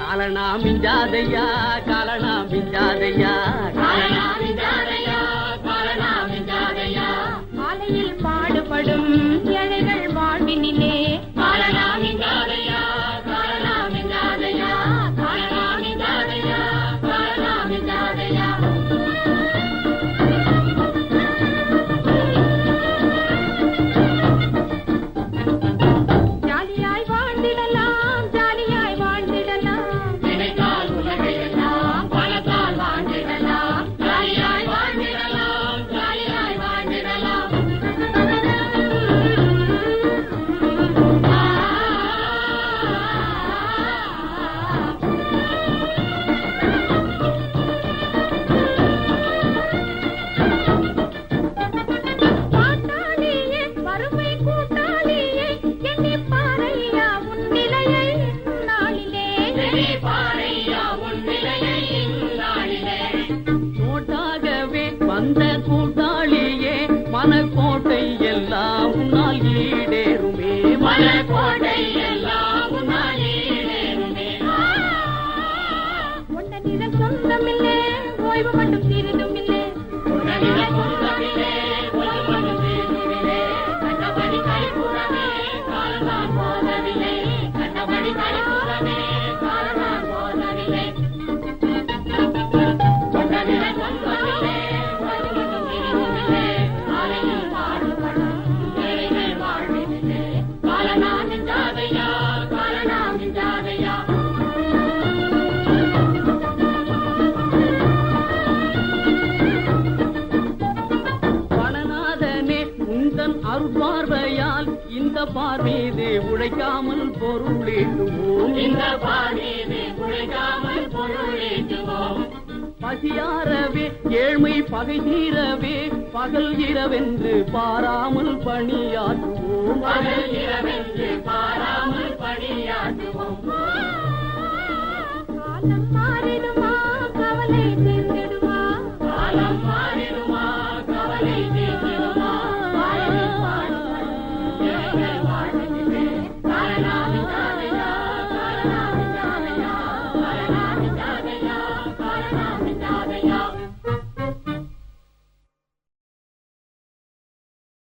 காலனா மிஞ்சாதையா காலனா மிஞ்சாதையா பாடும் நோட்டாகவே வந்த கூட்டாளியே மனக்கோட்டை எல்லாம் உன்னால் ஈடேறுமே. மனக்கோட்டை சொந்தமில்லே ஓய்வு மட்டும் சிறிதும் அருட்பார்வையால் இந்த பார்மீது உழைக்காமல் பொருளீட்டுவோம் இந்த பார்மீது உழைக்காமல் பசியாரவே ஏழ்மை பகை தீரவே பகல் இரவென்று பாராமல் பணியாற்றுவோம். பாராமல் பணியாற்றுவோம். காலம் மாறிடுமா